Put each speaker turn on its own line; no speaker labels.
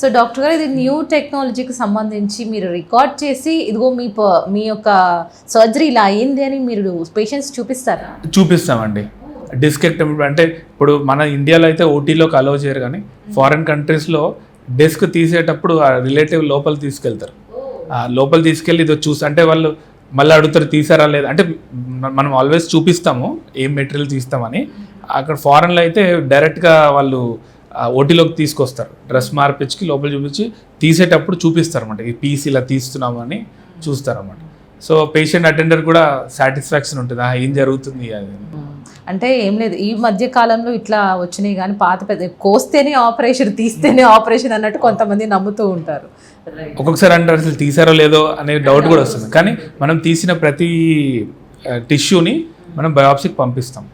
So doctor గారు ఇది new టెక్నాలజీకి సంబంధించి మీరు రికార్డ్ చేసి ఇదిగో మీ ప- మీ యొక్క సర్జరీ ఇలా అయింది అని మీరు పేషెంట్స్ చూపిస్తారా?
చూపిస్తామండి. డిస్కెక్టమ్ అంటే ఇప్పుడు మన ఇండియాలో అయితే ఓటీలోకి అలౌ చేయరు కానీ ఫారిన్ కంట్రీస్లో డెస్క్ తీసేటప్పుడు ఆ రిలేటివ్ లోపల తీసుకెళ్తారు. లోపల తీసుకెళ్ళి ఇది చూసి అంటే వాళ్ళు మళ్ళీ అడుగుతారు తీసారా లేదా? అంటే మనం ఆల్వేస్ చూపిస్తాము ఏం మెటీరియల్ తీస్తామని. అక్కడ ఫారెన్లో అయితే డైరెక్ట్గా వాళ్ళు ఓటీలోకి తీసుకొస్తారు. డ్రెస్ మార్పించి లోపల చూపించి తీసేటప్పుడు చూపిస్తారు అనమాట ఈ పీస్ ఇలా తీస్తున్నామని చూస్తారు అనమాట సో పేషెంట్ అటెండర్ కూడా సాటిస్ఫాక్షన్ ఉంటుంది. "ఆ, ఏం జరుగుతుంది అది?
అంటే ఏం లేదు. ఈ మధ్య కాలంలో ఇట్లా వచ్చినాయి కానీ పాత పెద్ద కోస్తేనే ఆపరేషన్ తీస్తేనే ఆపరేషన్ అన్నట్టు కొంతమంది నమ్ముతూ ఉంటారు.
ఒక్కొక్కసారి అంటారు అసలు తీసారో లేదో అనే డౌట్ కూడా వస్తుంది. కానీ మనం తీసిన ప్రతి టిష్యూని మనం బయాప్సీకి పంపిస్తాం.